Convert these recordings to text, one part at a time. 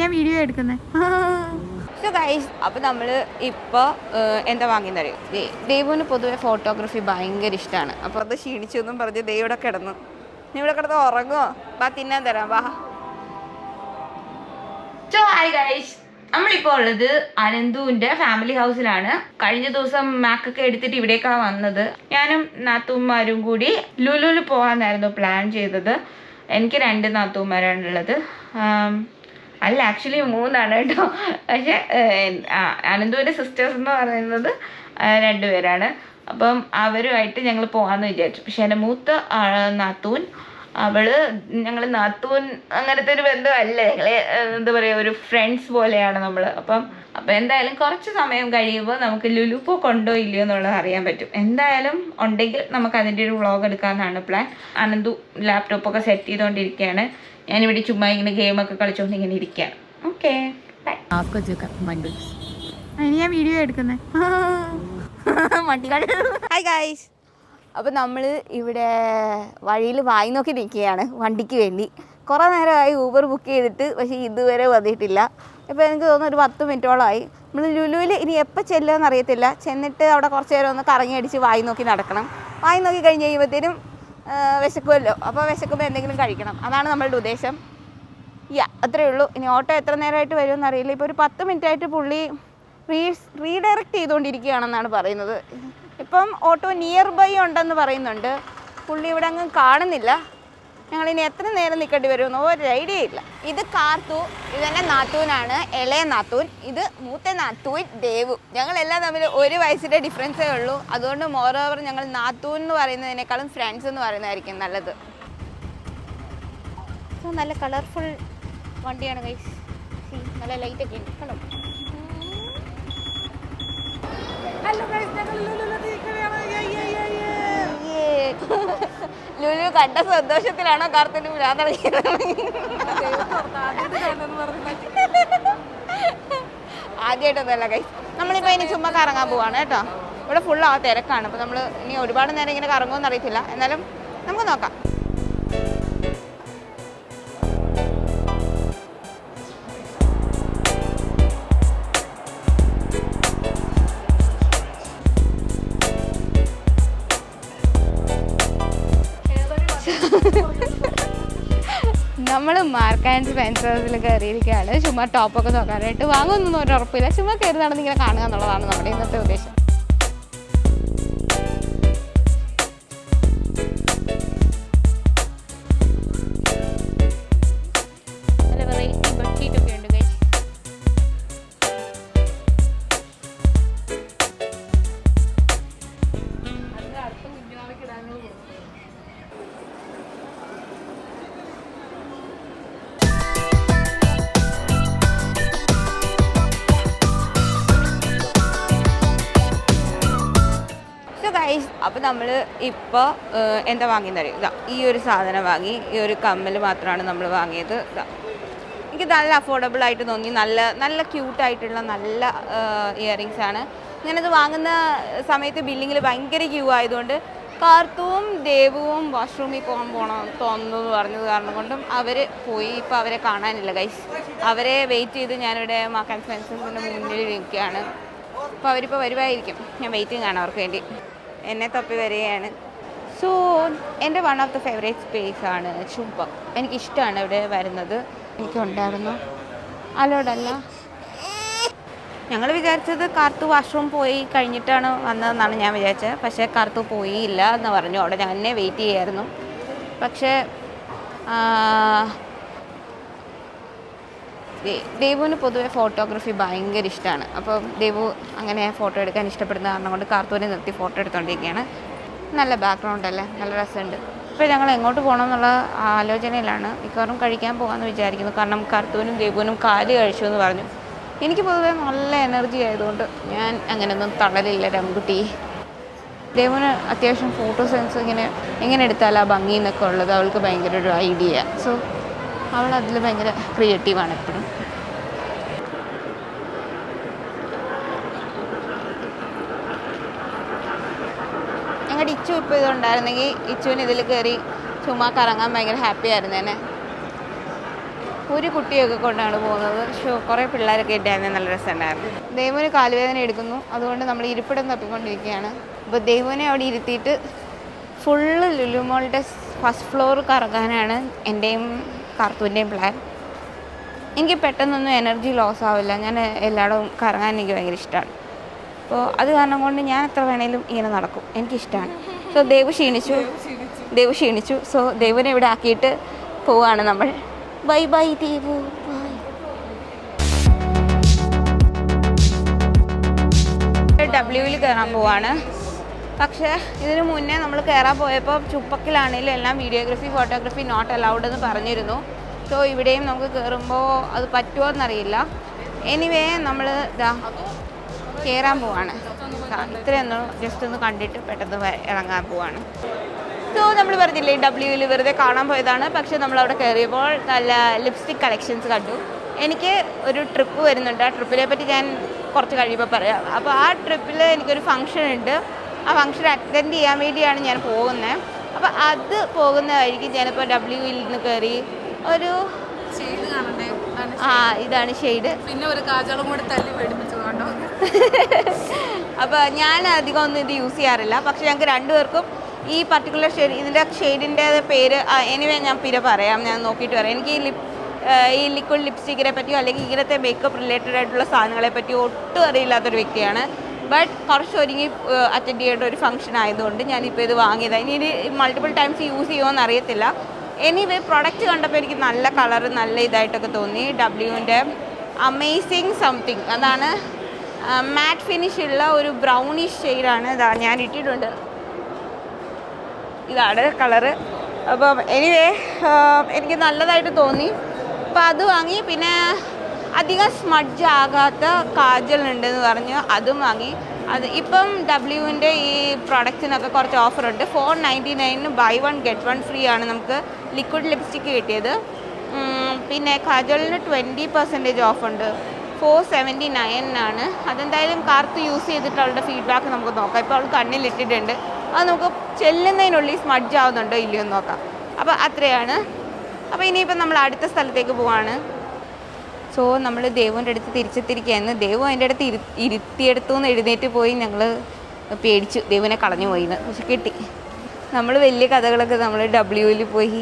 ഞാൻ വീഡിയോ എടുക്കുന്നത് so guys അപ്പോൾ നമ്മൾ ഇപ്പോൾ എന്താ വാങ്ങിയെന്നറിയാം ദൈവന് ദേവുവിന് പൊതുവെ ഫോട്ടോഗ്രാഫി ഭയങ്കര ഇഷ്ടമാണ് അപ്പോൾ അത് ക്ഷീണിച്ചു എന്നും പറഞ്ഞ് ദേ കിടന്നു. നീ ഇവിടെ കിടന്ന് ഉറങ്ങുമോ വാ തിന്നാൻ തരാം. വാ. സോ ഹായ് ഗൈസ് നമ്മളിപ്പോൾ ഉള്ളത് അനന്തുവിന്റെ ഫാമിലി ഹൗസിലാണ് കഴിഞ്ഞ ദിവസം മാക്കൊക്കെ എടുത്തിട്ട് ഇവിടേക്കാണ് വന്നത്. ഞാനും നാത്തൂന്മാരും കൂടി ലുലുവിൽ പോകാനായിരുന്നു പ്ലാൻ ചെയ്തത്. എനിക്ക് രണ്ട് നാത്തൂന്മാരാണ് ഉള്ളത്. ആം, അല്ല ആക്ച്വലി മൂന്നാണ് കേട്ടോ. പക്ഷേ അനന്തുവിന്റെ സിസ്റ്റേഴ്സ് എന്ന് പറയുന്നത് രണ്ടുപേരാണ്. അപ്പം അവരുമായിട്ട് ഞങ്ങൾ പോകാമെന്ന് വിചാരിച്ചു. പക്ഷേ എന്റെ മൂത്ത നാത്തൂൻ അവൾ ഞങ്ങൾ നാത്തൂൻ അങ്ങനത്തെ ഒരു ബന്ധമല്ല? ഞങ്ങൾ എന്താ പറയുക ഒരു ഫ്രണ്ട്സ് പോലെയാണ് നമ്മൾ അപ്പം അപ്പം എന്തായാലും കുറച്ച് സമയം കഴിയുമ്പോൾ നമുക്ക് ലുലുപ്പോ കൊണ്ടോ ഇല്ലയോ എന്നുള്ളത് അറിയാൻ പറ്റും. എന്തായാലും ഉണ്ടെങ്കിൽ നമുക്ക് അതിന്റെ ഒരു വ്ളോഗ് എടുക്കാമെന്നാണ് പ്ലാൻ അനന്തു ലാപ്ടോപ്പൊക്കെ സെറ്റ് ചെയ്തുകൊണ്ടിരിക്കുകയാണ് ഞാനിവിടെ ചുമ്മാ ഇങ്ങനെ ഗെയിമൊക്കെ കളിച്ചുകൊണ്ട് ഇങ്ങനെ ഇരിക്കാം. ഓക്കെ ഞാൻ വീഡിയോ എടുക്കുന്നത് ഹായ് ഗായ്സ് അപ്പോൾ നമ്മൾ ഇവിടെ വഴിയിൽ വായി നോക്കി നിൽക്കുകയാണ് വണ്ടിക്ക് വേണ്ടി. കുറേ നേരമായി ഊബർ ബുക്ക് ചെയ്തിട്ട് പക്ഷേ ഇതുവരെ വന്നിട്ടില്ല. ഇപ്പോൾ എനിക്ക് തോന്നുന്നു ഒരു പത്ത് മിനിറ്റോളമായി. നമ്മൾ ലുലുവിൽ ഇനി എപ്പോൾ ചെല്ലുമെന്ന് അറിയത്തില്ല. ചെന്നിട്ട് അവിടെ കുറച്ച് നേരം ഒന്ന് കറങ്ങി അടിച്ച് വായി നോക്കി നടക്കണം. വായി നോക്കി കഴിഞ്ഞ് കഴിയുമ്പോഴത്തേനും വിശക്കുമല്ലോ. അപ്പോൾ വിശക്കുമ്പോൾ എന്തെങ്കിലും കഴിക്കണം. അതാണ് നമ്മളുടെ ഉദ്ദേശം. യാ അത്രേ ഉള്ളൂ. ഇനി ഓട്ടോ എത്ര നേരമായിട്ട് വരുമെന്ന് അറിയില്ല. ഇപ്പോൾ ഒരു പത്ത് മിനിറ്റ് ആയിട്ട് പുള്ളി റീ റീഡയറക്റ്റ് ചെയ്തുകൊണ്ടിരിക്കുകയാണെന്നാണ് പറയുന്നത്. ഇപ്പം ഓട്ടോ നിയർ ബൈ ഉണ്ടെന്ന് പറയുന്നുണ്ട്. പുള്ളി ഇവിടെ അങ്ങ് കാണുന്നില്ല. ഞങ്ങൾ ഇനി എത്ര നേരം നിൽക്കേണ്ടി വരുമെന്ന് ഒരു ഐഡിയ ഇല്ല. ഇത് കാർത്തു ഇതെന്നെ നാത്തൂനാണ് ഇളയ നാത്തൂൻ ഇത് മൂത്ത നാത്തൂൻ ദേവു. ഞങ്ങളെല്ലാം തമ്മിൽ ഒരു വയസ്സിന്റെ ഡിഫറൻസേ ഉള്ളൂ. അതുകൊണ്ട് മോറോവർ ഞങ്ങൾ നാത്തൂൻ എന്ന് പറയുന്നതിനേക്കാളും ഫ്രണ്ട്സ് എന്ന് പറയുന്നതായിരിക്കും നല്ലത്. നല്ല കളർഫുൾ വണ്ടിയാണ് ഗൈസ് നല്ല ലൈറ്റ് ഒക്കെ ഉണ്ട്. കണ്ടോ. ലുലു കണ്ട സന്തോഷത്തിലാണോ കാർത്തിന് ആദ്യമായിട്ടൊന്നുമല്ല കൈ നമ്മളിപ്പോൾ ഇനി ചുമ്മാ കറങ്ങാൻ പോവാണ് കേട്ടോ. ഇവിടെ ഫുൾ ആ തിരക്കാണ്. അപ്പോൾ നമ്മൾ ഇനി ഒരുപാട് നേരം ഇങ്ങനെ കറങ്ങുമെന്ന് അറിയത്തില്ല എന്നാലും നമുക്ക് നോക്കാം. നമ്മൾ മാർക്ക് ആൻഡ് സ്പെൻസേഴ്സിൽ കയറിയിരിക്കുകയാണ്. ചുമ്മാ ടോപ്പൊക്കെ നോക്കാനായിട്ട് വാങ്ങുന്നൊന്നും ഒരു ഉറപ്പില്ല. ചുമ്മാ കയറി നടന്നിങ്ങനെ കാണുക എന്നുള്ളതാണ് നമ്മുടെ ഇന്നത്തെ ഉദ്ദേശം. നമ്മൾ ഇപ്പോൾ എന്താ വാങ്ങി അറിയും ഇതാ ഈ ഒരു സാധനം വാങ്ങി ഈ ഒരു കമ്മൽ മാത്രമാണ് നമ്മൾ വാങ്ങിയത്. ഇതാ എനിക്ക് നല്ല അഫോർഡബിൾ ആയിട്ട് തോന്നി. നല്ല നല്ല ക്യൂട്ടായിട്ടുള്ള നല്ല ഇയറിങ്സ് ആണ്. ഞാനത് വാങ്ങുന്ന സമയത്ത് ബില്ലിങ്ങിൽ ഭയങ്കര ക്യൂ ആയതുകൊണ്ട് കാർത്തുവും ദേവുവും വാഷ്റൂമിൽ പോകാൻ പോകണം തോന്നുന്നു എന്ന് പറഞ്ഞത് കാരണം കൊണ്ടും അവർ പോയി. ഇപ്പോൾ അവരെ കാണാനില്ല ഗൈസ് അവരെ വെയിറ്റ് ചെയ്ത് ഞാനിവിടെ മാക്കാൻ ഫ്രണ്ട്സിന്റെ മുന്നിൽ നിൽക്കുകയാണ്. അപ്പോൾ അവരിപ്പോൾ വരുമായിരിക്കും ഞാൻ വെയിറ്റിംഗ് ആണ് അവർക്ക് വേണ്ടി. എന്നെ തപ്പി വരികയാണ്. സോ എന്റെ one of the favourite space ആണ് ചുംബം. എനിക്കിഷ്ടമാണ് ഇവിടെ വരുന്നത്. എനിക്കുണ്ടായിരുന്നു. അലോടല്ല. ഞങ്ങൾ വിചാരിച്ചത് കാർത്തു വാഷ്റൂം പോയി കഴിഞ്ഞിട്ടാണ് വന്നതെന്നാണ് ഞാൻ വിചാരിച്ചത്. പക്ഷേ കാർത്തു പോയില്ല എന്ന് പറഞ്ഞു. അവിടെ ഞാൻ എന്നെ വെയിറ്റ് ചെയ്യായിരുന്നു. പക്ഷേ ദേവുവിന് പൊതുവെ ഫോട്ടോഗ്രാഫി ഭയങ്കര ഇഷ്ടമാണ് അപ്പോൾ ദേവു അങ്ങനെ ഫോട്ടോ എടുക്കാൻ ഇഷ്ടപ്പെടുന്ന കാരണം കൊണ്ട് കാർത്തൂരി നിർത്തി ഫോട്ടോ എടുത്തുകൊണ്ടിരിക്കുകയാണ് നല്ല ബാക്ക്ഗ്രൗണ്ട് അല്ലേ? നല്ല രസമുണ്ട്. ഇപ്പോൾ ഞങ്ങൾ എങ്ങോട്ട് പോകണം എന്നുള്ള ആലോചനയിലാണ് മിക്കവാറും കഴിക്കാൻ പോകാമെന്ന് വിചാരിക്കുന്നു. കാരണം കാർത്തൂനും ദേവുവിനും കാൽ കഴിച്ചു എന്ന് പറഞ്ഞു. എനിക്ക് പൊതുവേ നല്ല എനർജി ആയതുകൊണ്ട് ഞാൻ അങ്ങനെയൊന്നും തളരില്ല രംകുട്ടി ദേവുന് അത്യാവശ്യം ഫോട്ടോ സെൻസ് ഇങ്ങനെ എങ്ങനെ എടുത്താൽ ആ ഭംഗി എന്നൊക്കെ ഉള്ളത് അവൾക്ക് ഭയങ്കര ഒരു ഐഡിയ സോ അവൾ അതിൽ ഭയങ്കര ക്രിയേറ്റീവാണ് എപ്പോഴും. ഞങ്ങളുടെ ഇച്ചു ഇപ്പോൾ ഇതുണ്ടായിരുന്നെങ്കിൽ ഇച്ചുവിന് ഇതിൽ കയറി ചുമ്മാ കറങ്ങാൻ ഭയങ്കര ഹാപ്പി ആയിരുന്നേനെ ഒരു കുട്ടിയൊക്കെ കൊണ്ടാണ് പോകുന്നത്. ഷോ കുറേ പിള്ളേരൊക്കെ ഇട്ടായിരുന്നു നല്ല രസമുണ്ടായിരുന്നു ദൈവന് കാലുവേദന എടുക്കുന്നു. അതുകൊണ്ട് നമ്മൾ ഇരിപ്പിടം തപ്പിക്കൊണ്ടിരിക്കുകയാണ്. അപ്പോൾ ദൈവനെ അവിടെ ഇരുത്തിയിട്ട് ഫുള്ള് ലുലുമോളുടെ ഫസ്റ്റ് ഫ്ലോർ കറങ്ങാനാണ് എന്റെയും കാർത്തൂന്റെയും പ്ലാൻ എനിക്ക് പെട്ടെന്നൊന്നും എനർജി ലോസ് ആവില്ല. ഞാൻ എല്ലായിടവും കറങ്ങാൻ എനിക്ക് ഭയങ്കര ഇഷ്ടമാണ് അപ്പോൾ അത് കാരണം കൊണ്ട് ഞാൻ എത്ര വേണേലും ഇങ്ങനെ നടക്കും. എനിക്കിഷ്ടമാണ് സോ ദൈവ് ക്ഷീണിച്ചു. ദൈവ് ക്ഷീണിച്ചു. സോ ദൈവനെ ഇവിടെ ആക്കിയിട്ട് പോവാണ് നമ്മൾ. Bye bye Devu. ഡബ്ല്യൂവിൽ കയറാൻ പോവാണ്. പക്ഷേ ഇതിനു മുന്നേ നമ്മൾ കയറാൻ പോയപ്പോൾ ചുപ്പക്കിലാണെങ്കിലും എല്ലാം വീഡിയോഗ്രഫി ഫോട്ടോഗ്രഫി നോട്ട് അലൗഡ് എന്ന് പറഞ്ഞിരുന്നു. സോ ഇവിടെയും നമുക്ക് കയറുമ്പോൾ അത് പറ്റുമോ എന്നറിയില്ല. എനിവേ നമ്മൾ ഇതാ കയറാൻ പോവാണ്. ഇത്രയൊന്ന് ജസ്റ്റ് ഒന്ന് കണ്ടിട്ട് പെട്ടെന്ന് ഇറങ്ങാൻ പോവാണ്. സോ നമ്മൾ പറഞ്ഞില്ലേ ഡബ്ല്യൂയിൽ വെറുതെ കാണാൻ പോയതാണ്. പക്ഷെ നമ്മൾ അവിടെ കയറിയപ്പോൾ നല്ല ലിപ്സ്റ്റിക് കളക്ഷൻസ് കണ്ടു. എനിക്ക് ഒരു ട്രിപ്പ് വരുന്നുണ്ട്. ആ ട്രിപ്പിനെ പറ്റി ഞാൻ കുറച്ച് കഴിയുമ്പോൾ പറയാം. അപ്പോൾ ആ ട്രിപ്പിൽ എനിക്കൊരു ഫംഗ്ഷൻ ഉണ്ട്. ആ ഫംഗ്ഷൻ അറ്റൻഡ് ചെയ്യാൻ വേണ്ടിയാണ് ഞാൻ പോകുന്നത് അപ്പോൾ അത് പോകുന്ന വഴിക്ക് ഞാനിപ്പോൾ ഡബ്ല്യൂയിൽ നിന്ന് കയറി ഒരു ആ ഇതാണ് ഷെയ്ഡ്. പിന്നെ ഒരു കാജളും കൂടി തല്ലി മേടിപ്പിച്ചു കേട്ടോ അപ്പോൾ ഞാൻ അധികം ഒന്നും ഇത് യൂസ് ചെയ്യാറില്ല. പക്ഷെ ഞങ്ങൾക്ക് രണ്ടുപേർക്കും ഈ പർട്ടിക്കുലർ ഷെയ്ഡ് ഇതിന്റെ ഷെയ്ഡിന്റെ പേര് എനിവേ ഞാൻ പിന്നെ പറയാം. ഞാൻ നോക്കിയിട്ട് പറയാം. എനിക്ക് ഈ ലിപ് ഈ ലിക്വിഡ് ലിപ്സ്റ്റിക്കിനെ പറ്റിയോ അല്ലെങ്കിൽ ഇങ്ങനത്തെ മേക്കപ്പ് റിലേറ്റഡ് ആയിട്ടുള്ള സാധനങ്ങളെ പറ്റിയോ ഒട്ടും അറിയില്ലാത്തൊരു വ്യക്തിയാണ്. ബട്ട് കുറച്ച് ഒരുങ്ങി അറ്റൻഡ് ചെയ്യേണ്ട ഒരു ഫംഗ്ഷൻ ആയതുകൊണ്ട് ഞാനിപ്പോൾ ഇത് വാങ്ങിയതാണ് ഇനി ഇത് മൾട്ടിപ്പിൾ ടൈംസ് യൂസ് ചെയ്യുമോ എന്ന് അറിയത്തില്ല. എനിവേ പ്രൊഡക്റ്റ് കണ്ടപ്പോൾ എനിക്ക് നല്ല കളർ നല്ല ഇതായിട്ടൊക്കെ തോന്നി. ഡബ്ല്യുവിന്റെ അമേസിങ് സംതിങ് അതാണ് മാറ്റ് ഫിനിഷ് ഉള്ള ഒരു ബ്രൗണിഷ് ഷെയ്ഡാണ് ഇതാ ഞാൻ ഇട്ടിട്ടുണ്ട്. ഇതാണ് കളറ് അപ്പം എനിവേ എനിക്ക് നല്ലതായിട്ട് തോന്നി. അപ്പം അത് വാങ്ങി. പിന്നെ അധികം സ്മഡ്ജ് ആകാത്ത കാജൽ ഉണ്ടെന്ന് പറഞ്ഞ്. അതും വാങ്ങി. അത് ഇപ്പം ഡബ്ല്യുവിന്റെ ഈ പ്രോഡക്റ്റിനൊക്കെ കുറച്ച് ഓഫറുണ്ട് four ninety നയനിന് buy one get one free ആണ് നമുക്ക് ലിക്വിഡ് ലിപ്സ്റ്റിക്ക് കിട്ടിയത്. പിന്നെ കാജലിന് ട്വന്റി പെർസെന്റേജ് ഓഫുണ്ട് ഫോർ സെവന്റി ആണ്. അതെന്തായാലും കാർത്ത് യൂസ് ചെയ്തിട്ട് അവളുടെ ഫീഡ്ബാക്ക് നമുക്ക് നോക്കാം. ഇപ്പോൾ അവൾ കണ്ണിലിട്ടിട്ടുണ്ട് അത് നമുക്ക് ചെല്ലുന്നതിനുള്ളിൽ സ്മഡ്ജ് ആവുന്നുണ്ടോ ഇല്ലയോ എന്ന് നോക്കാം. അപ്പോൾ അത്രയാണ്. അപ്പോൾ ഇനിയിപ്പോൾ നമ്മൾ അടുത്ത സ്ഥലത്തേക്ക് പോവാണ്. സോ നമ്മൾ ദേവുവിന്റെ അടുത്ത് തിരിച്ചെത്തിരിക്കുകയായിരുന്നു ദേവു അതിന്റെ അടുത്ത് ഇരു ഇരുത്തിയെടുത്തു എന്ന് എഴുന്നേറ്റ് പോയി ഞങ്ങൾ പേടിച്ചു. ദേവുവിനെ കളഞ്ഞു പോയിന്ന് പക്ഷെ കിട്ടി. നമ്മൾ വലിയ കഥകളൊക്കെ നമ്മൾ ഡബ്ല്യൂവിൽ പോയി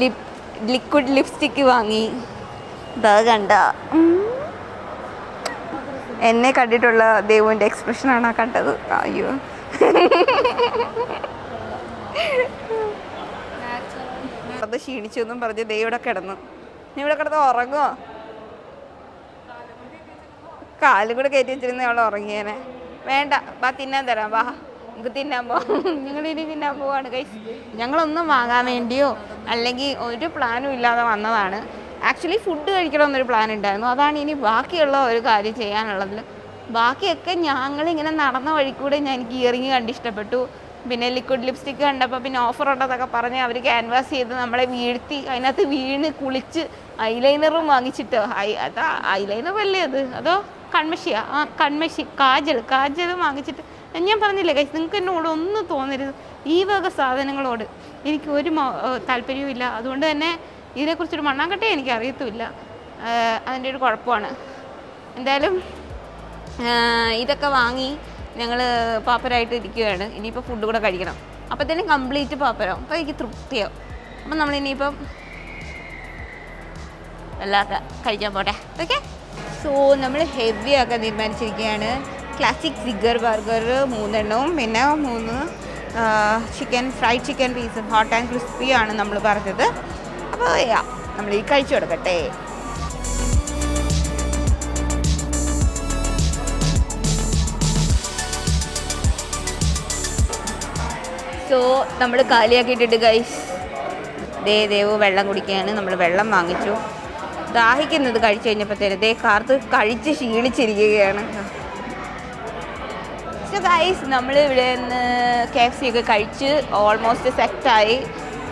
ലിപ് ലിക്വിഡ് ലിപ്സ്റ്റിക്ക് വാങ്ങി. ഇതാ കണ്ട. എന്നെ കണ്ടിട്ടുള്ള ദൈവന്റെ എക്സ്പ്രഷനാണ് ആ കണ്ടത്. അയ്യോ. അത് ക്ഷീണിച്ചു എന്നും പറഞ്ഞ് ദൈവം ഇവിടെ കിടന്നു. നീ ഇവിടെ കിടന്ന് ഉറങ്ങുമോ കാലും കൂടെ കയറ്റി വെച്ചിരുന്ന അവൾ ഉറങ്ങിയേനെ. വേണ്ട ബാ തിന്നാൻ തരാം വാ. നമുക്ക് തിന്നാൻ പോവാം. നിങ്ങൾ ഇനി തിന്നാൻ പോവാണ് കൈസ് ഞങ്ങളൊന്നും വാങ്ങാൻ വേണ്ടിയോ അല്ലെങ്കിൽ ഒരു പ്ലാനും ഇല്ലാതെ വന്നതാണ്. ആക്ച്വലി ഫുഡ് കഴിക്കണമെന്നൊരു പ്ലാൻ ഉണ്ടായിരുന്നു. അതാണ് ഇനി ബാക്കിയുള്ള ഒരു കാര്യം ചെയ്യാനുള്ളതിൽ ബാക്കിയൊക്കെ ഞങ്ങളിങ്ങനെ നടന്ന കൂടെ ഞാൻ എനിക്ക് ഇയറിങ് കണ്ട് ഇഷ്ടപ്പെട്ടു. പിന്നെ ലിക്വിഡ് ലിപ്സ്റ്റിക്ക് കണ്ടപ്പോൾ പിന്നെ ഓഫർ ഉണ്ടെന്നൊക്കെ പറഞ്ഞ് അവർ ക്യാൻവാസ് ചെയ്ത് നമ്മളെ വീഴ്ത്തി അതിനകത്ത് വീണ് കുളിച്ച് ഐലൈനറും വാങ്ങിച്ചിട്ട്. ഐ അതാ ഐലൈനർ അല്ലേ അത്? അതോ കൺമഷിയാ ആ കൺമഷി കാജൽ കാജൽ വാങ്ങിച്ചിട്ട് ഞാൻ പറഞ്ഞില്ലേ കൈസ് നിങ്ങൾക്ക് എന്നോട് ഒന്നും തോന്നരുത്. ഈ വക സാധനങ്ങളോട് എനിക്ക് ഒരു താല്പര്യവുമില്ല അതുകൊണ്ട് തന്നെ ഇതിനെക്കുറിച്ചൊരു മണ്ണാങ്കട്ടേ എനിക്ക് അറിയത്തുമില്ല. അതിന്റെ ഒരു കുഴപ്പമാണ്. എന്തായാലും ഇതൊക്കെ വാങ്ങി ഞങ്ങൾ പാപ്പരായിട്ട് ഇരിക്കുകയാണ്. ഇനിയിപ്പോൾ ഫുഡ് കൂടെ കഴിക്കണം. അപ്പോഴത്തേനും കംപ്ലീറ്റ് പാപ്പരാവും. അപ്പോൾ എനിക്ക് തൃപ്തിയാവും. അപ്പം നമ്മൾ ഇനിയിപ്പം എല്ലാം കഴിക്കാൻ പോട്ടെ. ഓക്കെ സോ നമ്മൾ ഹെവിയൊക്കെ തീരുമാനിച്ചിരിക്കുകയാണ്. ക്ലാസിക് സിഗർ ബർഗർ മൂന്നെണ്ണവും. പിന്നെ മൂന്ന് chicken fried chicken piece hot and crispy ആണ് നമ്മൾ പറഞ്ഞത്. അപ്പോൾ നമ്മൾ ഈ കഴിച്ചു കൊടുക്കട്ടെ. സോ നമ്മൾ കാലിയാക്കിയിട്ടിട്ട് ഗൈസ് ദേ ദേവ് വെള്ളം കുടിക്കുകയാണ് നമ്മൾ വെള്ളം വാങ്ങിച്ചു. ദാഹിക്കുന്നത് കഴിച്ചു കഴിഞ്ഞപ്പോഴത്തേന് ദേ കാർത്ത് കഴിച്ച് ക്ഷീണിച്ചിരിക്കുകയാണ്. സോ ഗൈസ് നമ്മൾ ഇവിടെ നിന്ന് കെ എഫ് സി ഒക്കെ കഴിച്ച് ഓൾമോസ്റ്റ് സെറ്റായി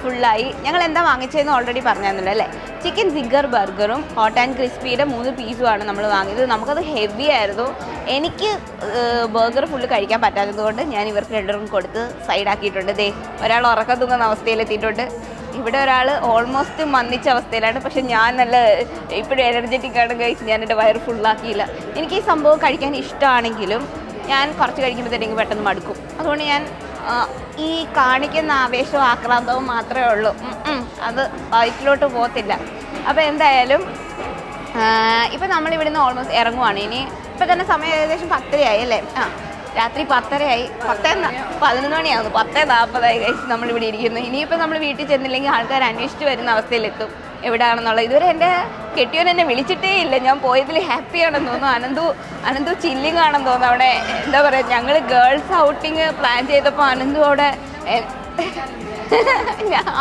ഫുള്ളായി ഞങ്ങൾ എന്താ വാങ്ങിച്ചതെന്ന് ഓൾറെഡി പറഞ്ഞിരുന്നല്ലോ അല്ലേ? ചിക്കൻ സിഗർ ബർഗറും ഹോട്ട് ആൻഡ് ക്രിസ്പിയുടെ മൂന്ന് പീസുമാണ് നമ്മൾ വാങ്ങിയത്. നമുക്കത് ഹെവി ആയിരുന്നു. എനിക്ക് ബർഗർ ഫുള്ള് കഴിക്കാൻ പറ്റാത്തതുകൊണ്ട് ഞാൻ ഇവർക്ക് രണ്ടുപേർക്കും കൊടുത്ത് സൈഡാക്കിയിട്ടുണ്ട് ദേ ഒരാൾ ഉറക്കം തൂങ്ങുന്ന അവസ്ഥയിലെത്തിയിട്ടുണ്ട് ഇവിടെ ഒരാൾ ഓൾമോസ്റ്റ് മന്നിച്ച അവസ്ഥയിലാണ്. പക്ഷെ ഞാൻ നല്ല ഇപ്പോഴും എനർജറ്റിക് ആണ് കഴിച്ച് ഞാൻ എന്റെ വയറ് ഫുള്ളാക്കിയില്ല എനിക്ക് ഈ സംഭവം കഴിക്കാൻ ഇഷ്ടമാണെങ്കിലും ഞാൻ കുറച്ച് കഴിക്കുമ്പോഴത്തേക്ക് പെട്ടെന്ന് മടുക്കും. അതുകൊണ്ട് ഞാൻ ഈ കാണിക്കുന്ന ആവേശവും ആക്രാന്തവും മാത്രമേ ഉള്ളൂ. അത് വയറ്റിലോട്ട് പോകത്തില്ല. അപ്പോൾ എന്തായാലും ഇപ്പം നമ്മൾ ഇവിടുന്ന് ഓൾമോസ്റ്റ് ഇറങ്ങുവാണ്. ഇനി ഇപ്പം തന്നെ സമയം ഏകദേശം പത്തരയായി അല്ലേ? ആ രാത്രി പത്തരയായി. പത്തേ പതിനൊന്ന് മണിയാകുന്നു പത്തേ നാൽപ്പതായി കഴിച്ച് നമ്മളിവിടെ ഇരിക്കുന്നു. ഇനിയിപ്പോൾ നമ്മൾ വീട്ടിൽ ചെന്നില്ലെങ്കിൽ ആൾക്കാർ അന്വേഷിച്ച് വരുന്ന അവസ്ഥയിലെത്തും. എവിടെയാണെന്നുള്ളത് ഇതുവരെ എന്റെ കെട്ടിയോൻ എന്നെ വിളിച്ചിട്ടേ ഇല്ല. ഞാൻ പോയതിൽ ഹാപ്പിയാണെന്ന് തോന്നുന്നു. അനന്തു അനന്തു ചില്ലിങ് ആണെന്ന് തോന്നുന്നു. അവിടെ എന്താ പറയുക ഞങ്ങൾ ഗേൾസ് ഔട്ടിങ് പ്ലാൻ ചെയ്തപ്പോൾ അനന്തു അവിടെ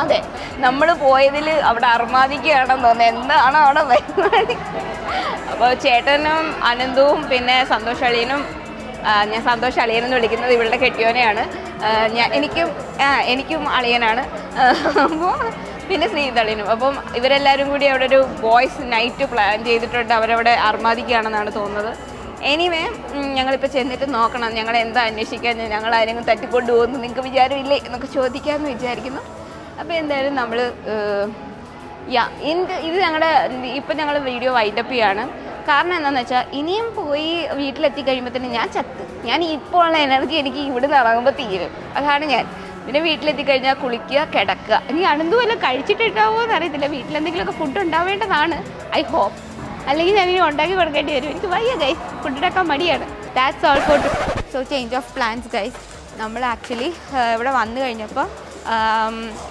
അതെ നമ്മൾ പോയതിൽ അവിടെ അർമാദിക്കുകയാണെന്ന് തോന്നുന്നു. എന്താണ് അവിടെ വരുന്നത് അപ്പോൾ ചേട്ടനും അനന്തവും പിന്നെ സന്തോഷ് അളിയനും ഞാൻ സന്തോഷ് അളിയനെന്ന് വിളിക്കുന്നത് ഇവളുടെ കെട്ടിയോനെയാണ്. ഞാൻ എനിക്കും എനിക്കും അളിയനാണ്. അപ്പോൾ പിന്നെ സ്നേഹിതളിനും അപ്പം ഇവരെല്ലാവരും കൂടി അവിടെ ഒരു ബോയ്സ് നൈറ്റ് പ്ലാൻ ചെയ്തിട്ടുണ്ട്. അവരവിടെ അർമാദിക്കുകയാണെന്നാണ് തോന്നുന്നത്. എനിവേ ഞങ്ങളിപ്പോൾ ചെന്നിട്ട് നോക്കണം. ഞങ്ങൾ എന്താ അന്വേഷിക്കാൻ ഞങ്ങൾ ആരെങ്കിലും തട്ടിക്കൊണ്ട് പോകുന്നു. നിങ്ങൾക്ക് വിചാരമില്ലേ? എന്നൊക്കെ ചോദിക്കാമെന്ന് വിചാരിക്കുന്നു. അപ്പോൾ എന്തായാലും നമ്മൾ യാ ഇത് ഇത് ഞങ്ങളുടെ ഇപ്പം ഞങ്ങൾ വീഡിയോ വൈൻഡപ്പ് ചെയ്യാണ്. കാരണം എന്താണെന്ന് വെച്ചാൽ ഇനിയും പോയി വീട്ടിലെത്തി കഴിയുമ്പോൾ തന്നെ ഞാൻ ചത്ത്. ഞാൻ ഇപ്പോൾ ഉള്ള എനർജി എനിക്ക് ഇവിടെ നിന്ന് ഇറങ്ങുമ്പോൾ തീരും. അതാണ് ഞാൻ. പിന്നെ വീട്ടിലെത്തി കഴിഞ്ഞാൽ കുളിക്കുക കിടക്കുക. ഇനി അണുന്തു വല്ലതും കഴിച്ചിട്ടുണ്ടാവുമോ എന്ന് അറിയത്തില്ല വീട്ടിലെന്തെങ്കിലുമൊക്കെ ഫുഡ് ഉണ്ടാവേണ്ടതാണ് ഐ ഹോപ്പ് അല്ലെങ്കിൽ ഞാൻ ഇനി ഉണ്ടാക്കി കൊടുക്കേണ്ടി വരും. എനിക്ക് വയ്യ ഗൈസ് ഫുഡ് ഉണ്ടാക്കാൻ മടിയാണ്. That's all for so change of plans guys നമ്മൾ ആക്ച്വലി ഇവിടെ വന്നു കഴിഞ്ഞപ്പോൾ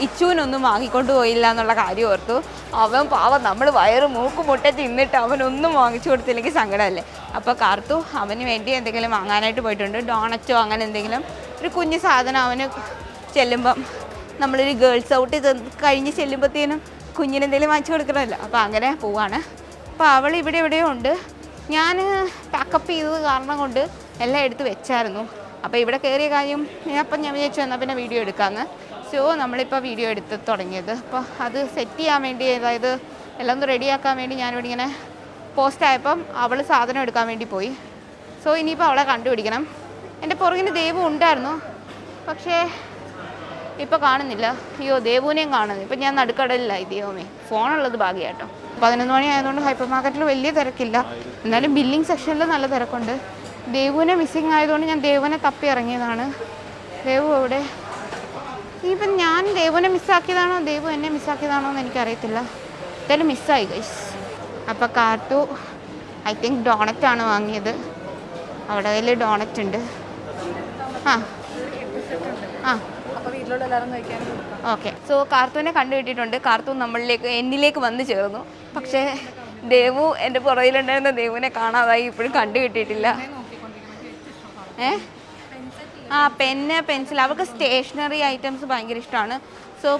ഇച്ചുവിനൊന്നും വാങ്ങിക്കൊണ്ട് പോയില്ല എന്നുള്ള കാര്യം ഓർത്തു. അവൻ പാവം നമ്മൾ വയറ് മൂക്ക് മുട്ട തിന്നിട്ട് അവനൊന്നും വാങ്ങിച്ചു കൊടുത്തില്ലെങ്കിൽ സങ്കടമല്ലേ? അപ്പോൾ കാർത്തു അവന് വേണ്ടി എന്തെങ്കിലും വാങ്ങാനായിട്ട് പോയിട്ടുണ്ട്. ഡോണറ്റോ അങ്ങനെ എന്തെങ്കിലും. ഒരു കുഞ്ഞു സാധനം അവന് ചെല്ലുമ്പം നമ്മളൊരു ഗേൾസ് ഔട്ട് കഴിഞ്ഞ് ചെല്ലുമ്പോഴത്തേനും കുഞ്ഞിനെന്തെങ്കിലും വാങ്ങിച്ചു കൊടുക്കണമല്ലോ. അപ്പോൾ അങ്ങനെ പോവാണ്. അപ്പോൾ അവൾ ഇവിടെ എവിടെയോ ഉണ്ട്. ഞാൻ പാക്കപ്പ് ചെയ്തത് കാരണം കൊണ്ട് എല്ലാം എടുത്ത് വെച്ചായിരുന്നു. അപ്പോൾ ഇവിടെ കയറിയ കാര്യം അപ്പം ഞാൻ വിചാരിച്ചു എന്നാൽ പിന്നെ വീഡിയോ എടുക്കാമെന്ന് സോ നമ്മളിപ്പോൾ വീഡിയോ എടുത്ത് തുടങ്ങിയത്. അപ്പോൾ അത് സെറ്റ് ചെയ്യാൻ വേണ്ടി അതായത് എല്ലാം ഒന്ന് റെഡിയാക്കാൻ വേണ്ടി ഞാനിവിടെ ഇങ്ങനെ പോസ്റ്റ് ആയപ്പം അവൾ സാധനം എടുക്കാൻ വേണ്ടി പോയി. സോ ഇനിയിപ്പോൾ അവളെ കണ്ടുപിടിക്കണം. എന്റെ പുറകിന് ദൈവം ഉണ്ടായിരുന്നു. പക്ഷേ ഇപ്പോൾ കാണുന്നില്ല. അയ്യോ ദേവുവിനെയും കാണുന്നു. ഇപ്പം ഞാൻ നടുക്കടലിലായി ദൈവമേ. ഫോണുള്ളത് ഭാഗ്യമായിട്ടോ പതിനൊന്ന് മണി ആയതുകൊണ്ട് ഹൈപ്പർ മാർക്കറ്റിൽ വലിയ തിരക്കില്ല. എന്നാലും ബില്ലിംഗ് സെക്ഷനിൽ നല്ല തിരക്കുണ്ട്. ദേവുവിനെ മിസ്സിങ് ആയതുകൊണ്ട് ഞാൻ ദേവുവിനെ തപ്പി ഇറങ്ങിയതാണ്. ദേവു എവിടെ? ഇപ്പം ഞാൻ ദേവുവിനെ മിസ്സാക്കിയതാണോ ദേവു എന്നെ മിസ്സാക്കിയതാണോ എന്ന് എനിക്കറിയത്തില്ല. എന്തായാലും മിസ്സായി ഗൈസ് അപ്പോൾ കാർത്തു ഐ തിങ്ക് ഡോണറ്റ് ആണ് വാങ്ങിയത്. അവിടെ കയ്യിൽ ഡോണറ്റ് ഉണ്ട്. ആ. ആ. വീട്ടിലുള്ള എല്ലാവരും കഴിക്കാനും കൊടുക്കാം. ഓക്കെ. സോ കാർത്തൂനെ കണ്ടുകിട്ടിയിട്ടുണ്ട് കാർത്തു നമ്മളിലേക്ക് എന്നിലേക്ക് വന്നു ചേർന്നു. പക്ഷേ ദേവു എന്റെ പുറകിലുണ്ടായിരുന്ന ദേവുവിനെ കാണാതായി. ഇപ്പോഴും കണ്ടുകിട്ടിയിട്ടില്ല ഏ? ആ പെന്ന് പെൻസിൽ. അവർക്ക് സ്റ്റേഷനറി ഐറ്റംസ് ഭയങ്കര ഇഷ്ടമാണ്. സോ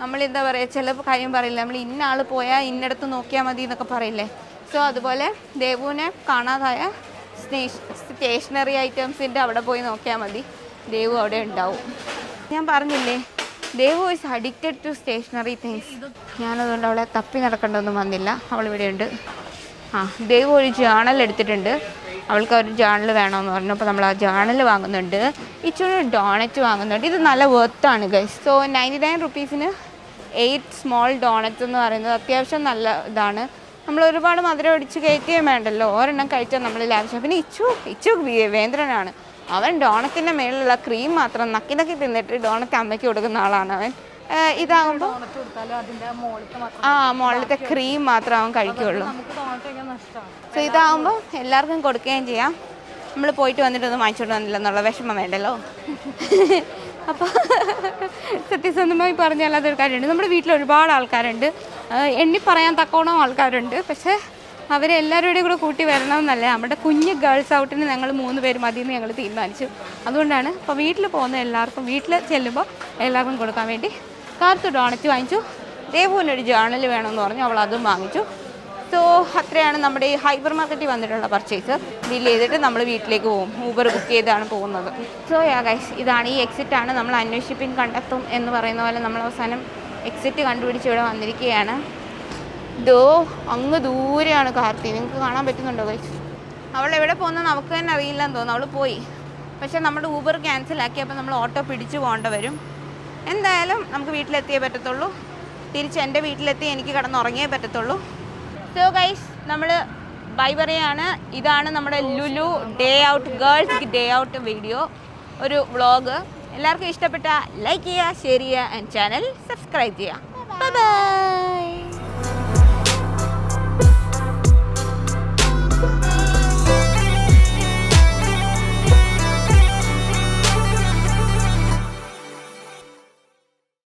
നമ്മൾ എന്താ പറയുക ചില കാര്യം പറയില്ല? നമ്മൾ ഇന്ന ആൾ പോയാൽ ഇന്നടത്ത് നോക്കിയാൽ മതി എന്നൊക്കെ പറയില്ലേ? സോ അതുപോലെ ദേവുവിനെ കാണാതായ സ്റ്റേഷനറി ഐറ്റംസിന്റെ അവിടെ പോയി നോക്കിയാൽ മതി. ദേവു അവിടെ ഉണ്ടാവും. ഞാൻ പറഞ്ഞില്ലേ Devu is addicted to stationery things ഞാനതുകൊണ്ട് അവളെ തപ്പി നടക്കേണ്ടതൊന്നും വന്നില്ല. അവളിവിടെയുണ്ട്. ആ ദേവു ഒരു ജേണൽ എടുത്തിട്ടുണ്ട്. അവൾക്ക് ഒരു ജേണൽ വേണമെന്ന് പറഞ്ഞു. അപ്പോൾ നമ്മൾ ആ ജേണൽ വാങ്ങുന്നുണ്ട്. ഇച്ചിരി ഡോണറ്റ് വാങ്ങുന്നുണ്ട്. ഇത് നല്ല വെർത്താണ് ഗൈസ് സോ നയന്റി നയൻ റുപ്പീസിന് എയ്റ്റ് സ്മോൾ ഡോണറ്റ്സ് എന്ന് പറയുന്നത് അത്യാവശ്യം നല്ല ഇതാണ്. നമ്മൾ ഒരുപാട് മധുരം അടിച്ച് കയറ്റുകയും വേണ്ടല്ലോ. ഒരെണ്ണം കഴിച്ചാൽ നമ്മൾ ലാഭിച്ചു പിന്നെ ഇച്ചു ഇച്ചു വേന്ദ്രനാണ്. അവൻ ഡോണത്തിന്റെ മേളിലുള്ള ക്രീം മാത്രം നക്കി നക്കി തിന്നിട്ട് ഡോണറ്റ് അമ്മയ്ക്ക് കൊടുക്കുന്ന ആളാണ് അവൻ. ഇതാകുമ്പോൾ ആ മുകളിലത്തെ ക്രീം മാത്രം അവൻ നഷ്ടമാണ്. സോ ഇതാകുമ്പോൾ എല്ലാവർക്കും കൊടുക്കുകയും ചെയ്യാം. നമ്മൾ പോയിട്ട് വന്നിട്ടൊന്നും വാങ്ങിച്ചോണ്ട് വന്നില്ല എന്നുള്ള വിഷമം വേണ്ടല്ലോ. അപ്പോൾ സത്യസന്ധമായി പറഞ്ഞാൽ അതൊരു കാര്യമുണ്ട്. നമ്മുടെ വീട്ടിൽ ഒരുപാട് ആൾക്കാരുണ്ട്. എണ്ണി പറയാൻ തക്കോണം ആൾക്കാരുണ്ട്. പക്ഷേ അവരെല്ലാവരുടെയും കൂടെ കൂട്ടി വരണമെന്നല്ല നമ്മുടെ കുഞ്ഞ് ഗേൾസ് ഔട്ടിന് ഞങ്ങൾ മൂന്ന് പേര് മതി എന്ന് ഞങ്ങൾ തീരുമാനിച്ചു. അതുകൊണ്ടാണ് ഇപ്പോൾ വീട്ടിൽ പോകുന്ന എല്ലാവർക്കും വീട്ടിൽ ചെല്ലുമ്പോൾ എല്ലാവർക്കും കൊടുക്കാൻ വേണ്ടി കാർത്ത് ഡോണറ്റ് വാങ്ങിച്ചു. ദേവുവിനൊരു ജേണൽ വേണമെന്ന് പറഞ്ഞു അവൾ അതും വാങ്ങിച്ചു. സോ അത്രയാണ് നമ്മുടെ ഈ ഹൈപ്പർ മാർക്കറ്റിൽ വന്നിട്ടുള്ള പർച്ചേസ് ബിൽ ചെയ്തിട്ട് നമ്മൾ വീട്ടിലേക്ക് പോകും. ഊബർ ബുക്ക് ചെയ്താണ് പോകുന്നത്. സോ യാ ഗൈസ് ഇതാണ് ഈ എക്സിറ്റ് ആണ്. നമ്മൾ അന്വേഷിപ്പിൻ കണ്ടെത്തും എന്ന് പറയുന്ന പോലെ നമ്മൾ അവസാനം എക്സിറ്റ് കണ്ടുപിടിച്ച് ഇവിടെ വന്നിരിക്കുകയാണ്. ദോ അങ്ങ് ദൂരെയാണ് കാർത്തി. നിങ്ങൾക്ക് കാണാൻ പറ്റുന്നുണ്ടോ ഗൈസ് അവൾ എവിടെ പോകുന്നത് നമുക്ക് തന്നെ അറിയില്ലെന്ന് തോന്നുന്നു. അവൾ പോയി. പക്ഷേ നമ്മുടെ ഊബർ ക്യാൻസൽ ആക്കി അപ്പോൾ നമ്മൾ ഓട്ടോ പിടിച്ച് പോകേണ്ട വരും. എന്തായാലും നമുക്ക് വീട്ടിലെത്തിയേ പറ്റത്തുള്ളൂ. തിരിച്ച് എന്റെ വീട്ടിലെത്തി എനിക്ക് കിടന്നുറങ്ങിയേ പറ്റത്തുള്ളൂ. സോ ഗൈസ് നമ്മൾ ബൈ പറയാണ്. ഇതാണ് നമ്മുടെ Lulu day out girls day out video ഒരു വ്ളോഗ് എല്ലാവർക്കും ഇഷ്ടപ്പെട്ട ലൈക്ക് ചെയ്യുക ഷെയർ ചെയ്യുക ആൻഡ് ചാനൽ സബ്സ്ക്രൈബ് ചെയ്യുക. ബൈ